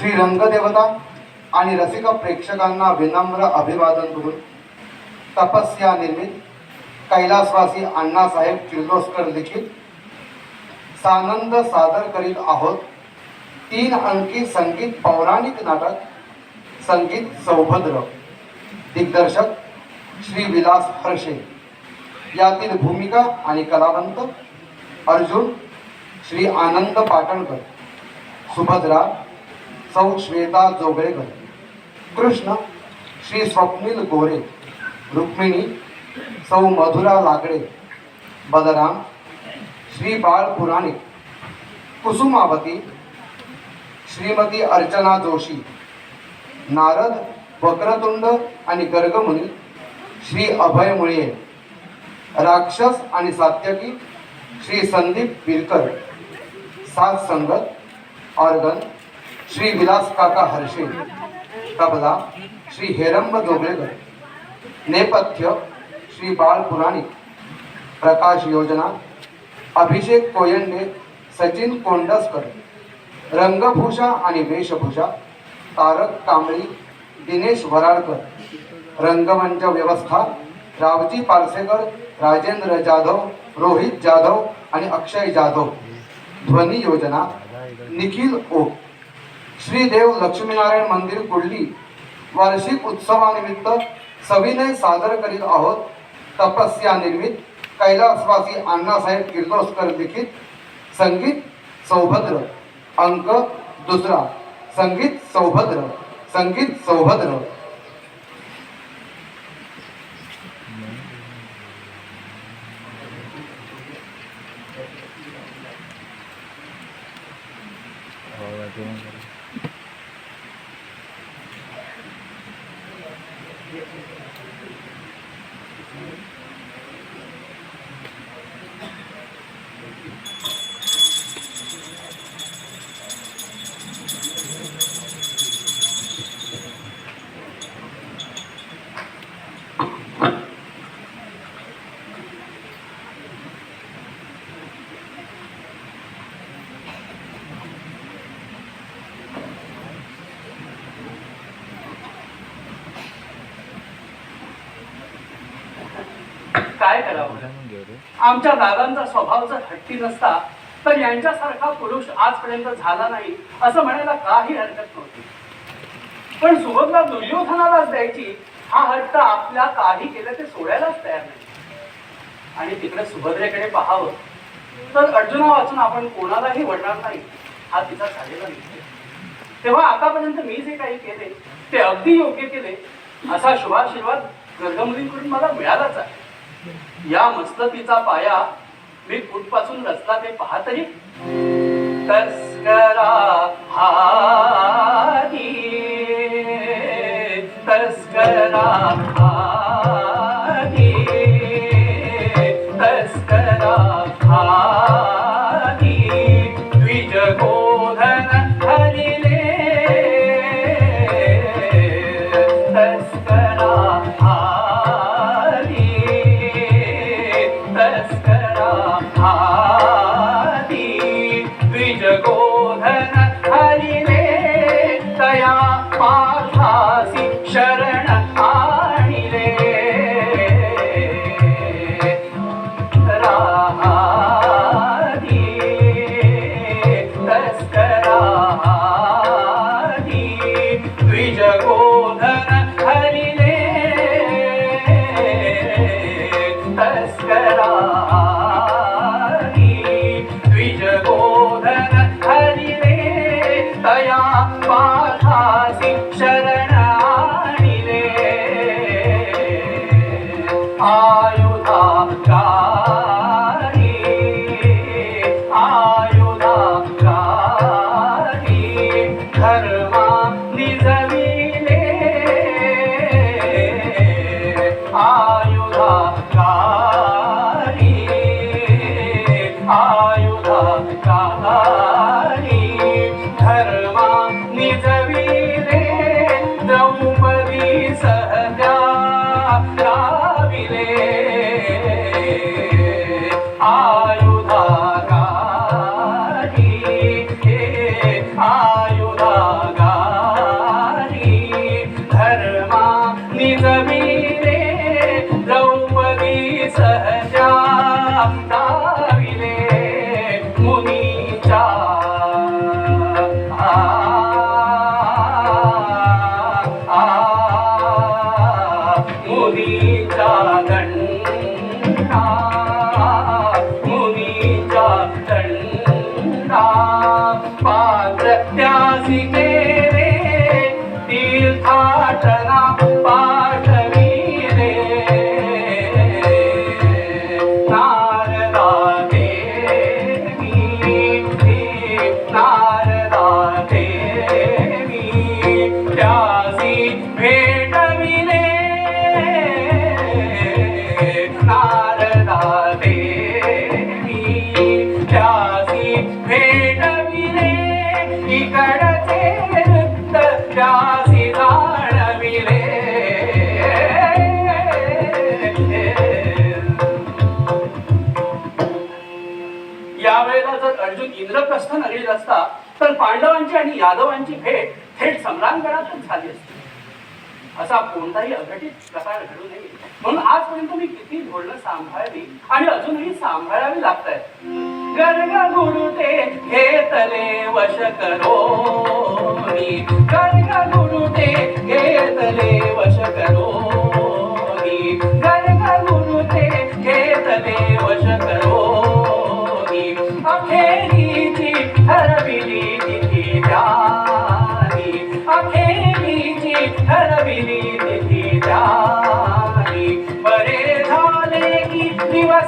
श्री रंगदेवता आणि रसिक प्रेक्षकांना विनम्र अभिवादन करून तपस्या निर्मित कैलासवासी अण्णासाहेब किर्लोस्कर लिखित सानंद सादर करीत आहोत तीन अंकी संगीत पौराणिक नाटक संगीत सौभद्र. दिग्दर्शक श्री विलास हर्षे. यातील भूमिका आणि कलावंत अर्जुन श्री आनंद पाटणकर. सुभद्रा सौ श्वेता जोगळेकर कृष्ण श्री स्वप्नील गोरे. रुक्मिणी सौ मधुरा लागडे. बलराम श्री बाळ पुराणिक कुसुमावती श्रीमती अर्चना जोशी. नारद वक्रतुंड आणि गर्गमुनी. श्री अभय मुळे राक्षस आणि सात्यकी. श्री संदीप बिरकर. सात संगत ऑर्गन श्री विलास काका हर्षे तबला श्री हेरंब जोगळेकर नेपथ्य श्री बाळ पुराणिक प्रकाश योजना अभिषेक कोयंडे सचिन कोंडसकर रंगभूषा आणि वेशभूषा तारक कांबळी दिनेश वराडकर रंगमंच व्यवस्था रावजी पारसेकर राजेंद्र जाधव रोहित जाधव आणि अक्षय जाधव. ध्वनी योजना निखिल ओ श्रीदेव लक्ष्मीनारायण मंदिर कुडली. वार्षिक उत्सवानिमित्त सविनय सादर करीत आहोत तपस्या निर्मित कैलासवासी अण्णासाहेब किर्लोस्कर लिखित संगीत सौभद्र अंक दुसरा संगीत सौभद्र संगीत सौभद्र. काय करावं आमच्या दादांचा स्वभाव जर हट्टी नसता तर यांच्यासारखा पुरुष आजपर्यंत झाला नाही असं म्हणायला काही हरकत नव्हती. पण सुभद्रा दुर्योधनालाच द्यायची हा हट्ट आपल्या काही केलं ते सोडायलाच तयार नाही. आणि तिकडे सुभद्रेकडे पाहावं तर अर्जुना वाचून आपण कोणालाही वडणार नाही हा तिचा झालेला नाही तेव्हा आतापर्यंत मी जे काही केले ते अगदी योग्य केले असा शुभाशीर्वाद गर्गमुलींकडून मला मिळालाच आहे. या मस्तकीचा पाया मी कुठपासून रचला ते पाहतही. तस्करा हा तस्करा तया पाठासी தப்பி நீ असता तर पांडवांची आणि यादवांची भेट थेट सम्रांगणातच झाली असती. असा कोणताही अघटित प्रकार घडू नये. म्हणून आजपर्यंत मी किती धोरणं सांभाळली आणि अजूनही सांभाळावी लागत आहेत गर्ग गुरुते घेतले वश करो गर्ग गुरुते घेतले वश करो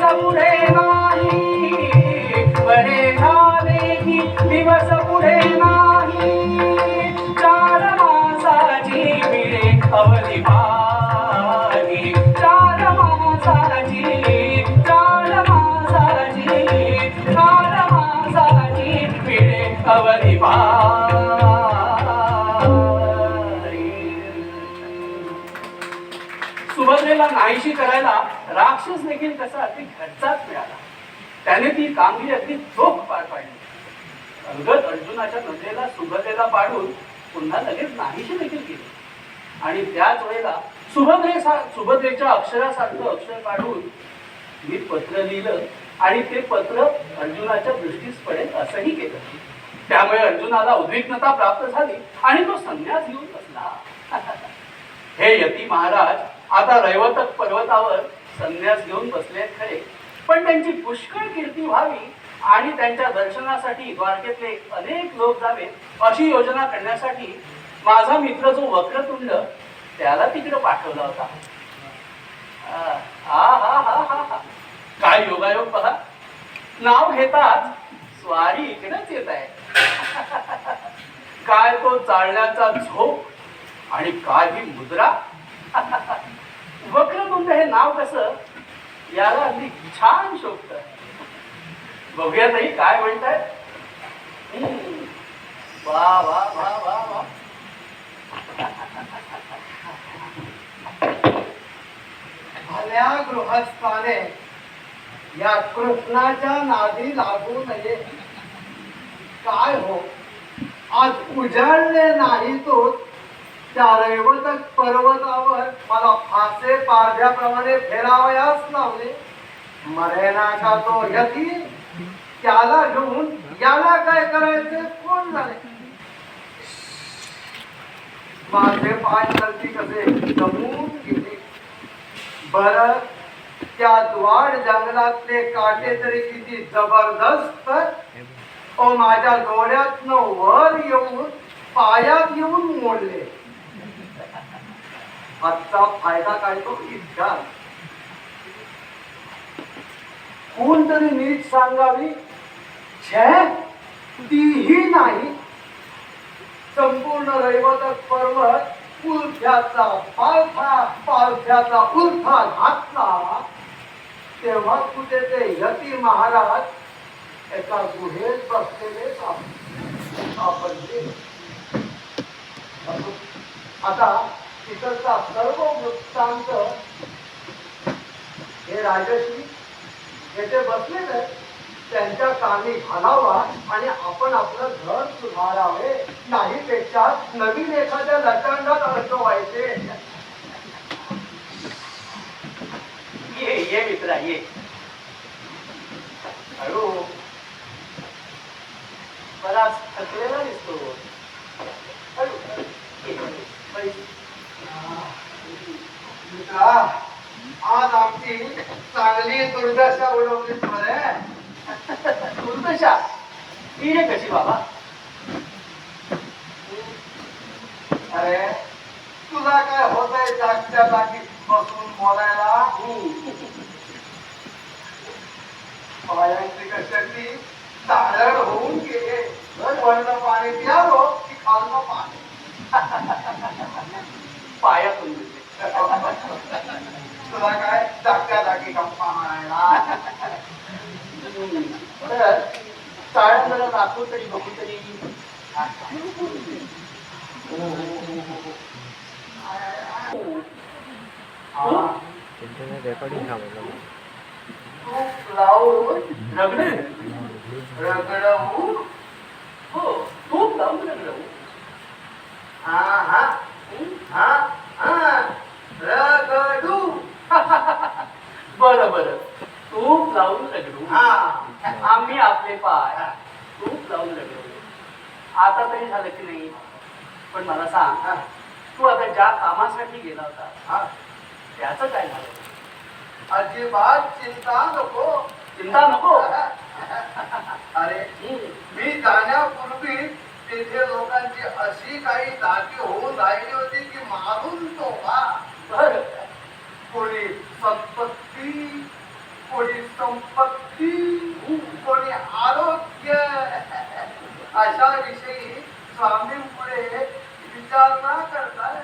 दिवस पुढे नाही. बरे झाले की दिवस पुढे नाही. चार मासाची मिळे अवधी पाही चार मासाची चार मासाची चार मासाची मिळे अवधी सुभद्रेला नाहीशी करायला राक्षस देखील कसा अगदी त्याने ती कामगिरी अगदी चोख पार पाडली. अंगद अर्जुनाच्या नजरेला सुभद्रेला पाडून पुन्हा लगेच नाहीशी देखील केली. आणि त्याच वेळेला सुभद्रे सुभद्रेच्या अक्षरासारखं अक्षर काढून मी पत्र लिहिलं आणि ते पत्र अर्जुनाच्या दृष्टीस पडेल असंही केलं. त्यामुळे अर्जुनाला उद्विग्नता प्राप्त झाली आणि तो संन्यास घेऊन बसला. हे यती महाराज आता रैवतक पर्वतावर संन्यास घेऊन बसले खरे. पण त्यांची पुष्कळ कीर्ती व्हावी आणि त्यांच्या दर्शनासाठी द्वारकेतले अनेक लोक जावे अशी योजना करण्यासाठी माझा मित्र जो वक्रतुंड त्याला तिकडे पाठवला होता. हा हा हा हा हा. काय योगायोग बघा नाव घेताच स्वारी इकडेच येत आहे. काय तो चालण्याचा झोप आणि काय ही मुद्रा. वक्रतुंड हे नाव कसं? याला अगदी छान शोभत बघूया नाही काय म्हणताय. वा वा वा वा वा. भल्या गृहस्थाने या कृष्णाच्या नादी लागू नये. काय हो? आज उजाडले नाही तो त्या रैवतक पर्वतावर मला फासे पारध्याप्रमाणे फेरावयास लावले. मरेना का तो यती? त्याला घेऊन याला काय करायचे? कोण झाले माझे पाय सरती कसे? जमून गेले. बर त्या द्वाड जंगलातले काटे तरी किती जबरदस्त. ओ माझ्या डोळ्यातनं वर येऊन पायात येऊन मोडले. आजचा फायदा काय तो इतका कोण तरी नीट सांगावी? छे? तीही नाही. संपूर्ण रैवतक पर्वत उलथ्याचा पालथा पालथ्याचा उलथा घातला. तेव्हा कुठे ते यती महाराज एका गुहेत बसलेले साप- सापडले आता तिथलचा सर्व वृत्तांत हे राजश्री येथे बसलेले आहेत. त्यांच्या कामी घालावा आणि आपण आपलं घर सुधारावे. नाही पेक्षा नवीन एखाद्या लटांडात अडकवायचे. ये ये मित्रा ये. हळू. बराच थकलेला दिसतो. हळू बैस. मित्रा चांगली दुर्दशा उडवलीस बरे दुर्दशा? रे कशी बाबा? अरे तुला काय होत आहे जागच्या जागी बसून बोलायला? पायांची कशाची? तारड होऊन गेले. वरनं पाणी प्यालो की खालनं पाणी पायातून दिसले तुला काय जागच्या जागी गप्पा मारायला तर चाळ्या जरा दाखवू तरी बघू तरी हा. रेकॉर्डिंग थांबवलं तूप लावून रगडे रगडवून हो खूप लावून रगडू हा हा हा हा बरं बरं. तूप लावून रगडू. हा. आम्ही आपले पाय. तूप लावून रगडू. आता तरी झालं की नाही? पण मला सांग. तू आता ज्या कामासाठी गेला होता हा. त्याचं काय झालं? अजिबात चिंता नको. चिंता नको? अरे मी जाण्यापूर्वी तेथे लोकांची अशी काही दाटी होऊन राहिली होती की मारून तो बा बरं कोणी संपत्ती कोणी संपत्ती कोणी आरोग्य अशा विषयी स्वामींपुढे विचारणा करताय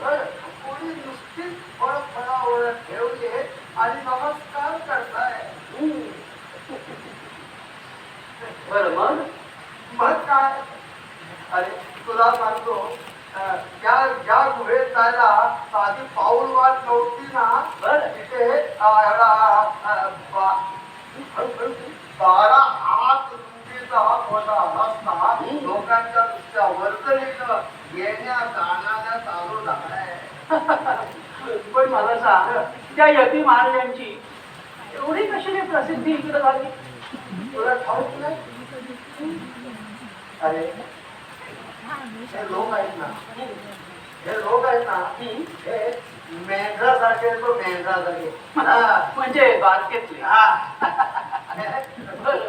बरं, कोणी नुसतीच फळ फळावर ठेवले आणि नमस्कार करताय बरं मग मग काय अरे तुला सांगतो त्या ज्या गुहेत जायला साधी पाऊल वाट नव्हती ना? बरं. तिथे बारा हात रुंदीचा मोठा रस्ता लोकांच्या नुसत्या वर्तणीनं येण्या जाण्याला चालू झालाय. पण मला सांग त्या यती महाराजांची एवढी कशी प्रसिद्धी इकडे झाली? तुला ठाऊक नाही? अरे हे लोक आहेत ना. हे लोक आहेत ना हे मेंढरासारखे आहेत तो मेंढरासारखे हा. म्हणजे बारकेतले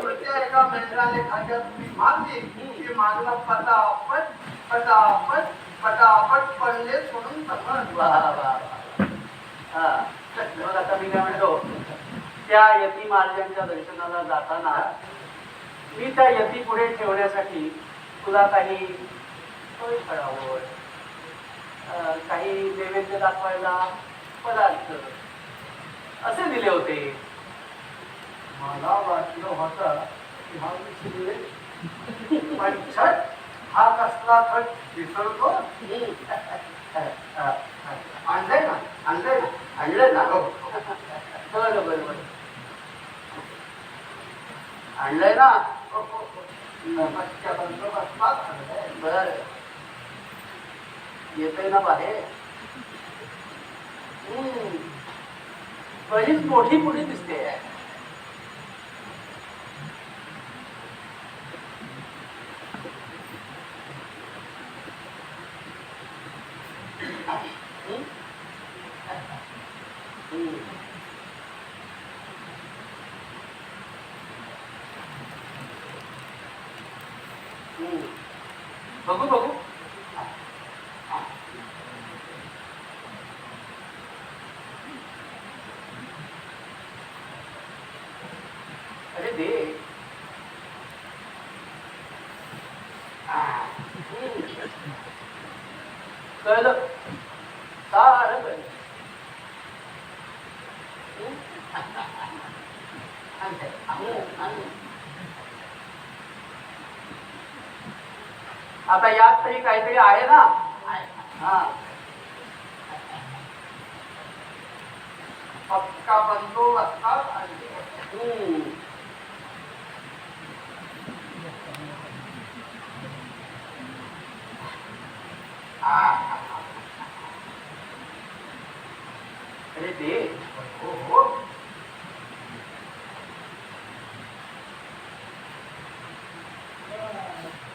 पुढच्या एका मेंढराने खात्यात मी मारली की मागला पटापट पटापट पटापट पडले म्हणून वा समज. हा. आता मी काय म्हणतो त्या यती महाराजांच्या दर्शनाला जाताना मी त्या यती पुढे ठेवण्यासाठी तुला काही सोयी फळावर अं, काही नैवेद्य दाखवायला पदार्थ असे दिले होते. मला वाटलं होतं की हा विसरले पण छट हा कसला खट विसरतो? आणलंय ना आणलंय ना आणलं ना हो. बरं बरं बरं. आणलंय ना? आणलंय. बर. येतोय ना बाहेर. पहिलीच मोठी मोठी दिसते. दे कळलं? सार कळलं आता यात तरी काहीतरी आहे ना? हा. पक्का बंदोबस्तात आणलंय. हम्म. अरे दे हो, हो.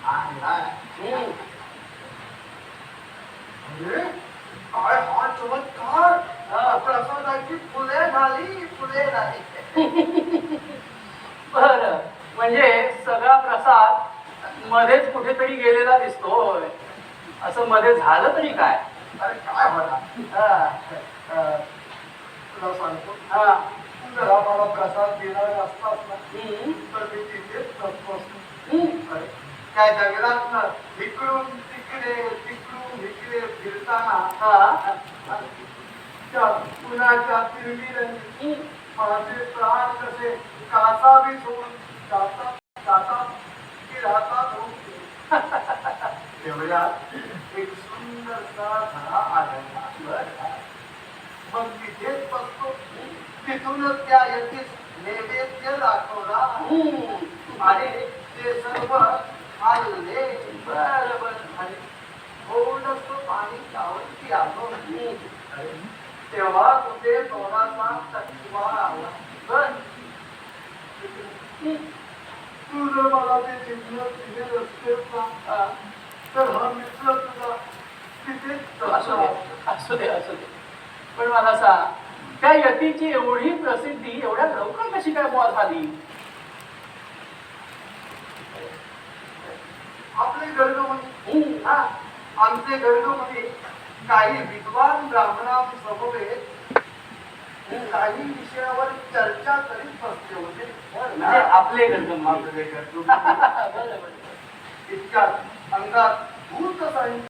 आणलाय. हम्म. अरे, काय हा चमत्कार हा. प्रसादाची फुले झाली फुले आणले नाही बर म्हणजे सगळा प्रसाद मध्येच कुठेतरी गेलेला दिसतोय असं मध्ये झालं तरी काय? अरे काय म्हणा? हा, तुला सांगतो. हा. जरा मला प्रसाद देणार असतास ना तर मी तिथेच बसलो असतो. त्या जंगलात ना इकडून तिकडे तिकडून इकडे फिरताना हा, तिरमिरांनी हम्म. माझे प्राण कसे कासावी सोडून एक सुंदरसा झरा आढळला मग तिथेच बसतो तिथूनच त्या येथेच नैवेद्य दाखवला. आणि ते सर्व खाल्ले बरं, झाले. थोडस पाणी चावून पियालो तेव्हा कुठे थोडासा चकवा आला. तू जर मला ते चिन्ह तिथे नसतेस ना तर हा मित्र तुला तिथेच असू दे असू दे असू दे पण मला सांग त्या यतीची एवढी प्रसिद्धी एवढ्या लवकर कशी काय बोल झाली? आपले गरजोमणी हा आमचे गरजोमणी काही विद्वान ब्राह्मणां समवेत काही विषयावर चर्चा करीत बसले होते. म्हणजे आपले गंधम इतक्यात अंगात भूत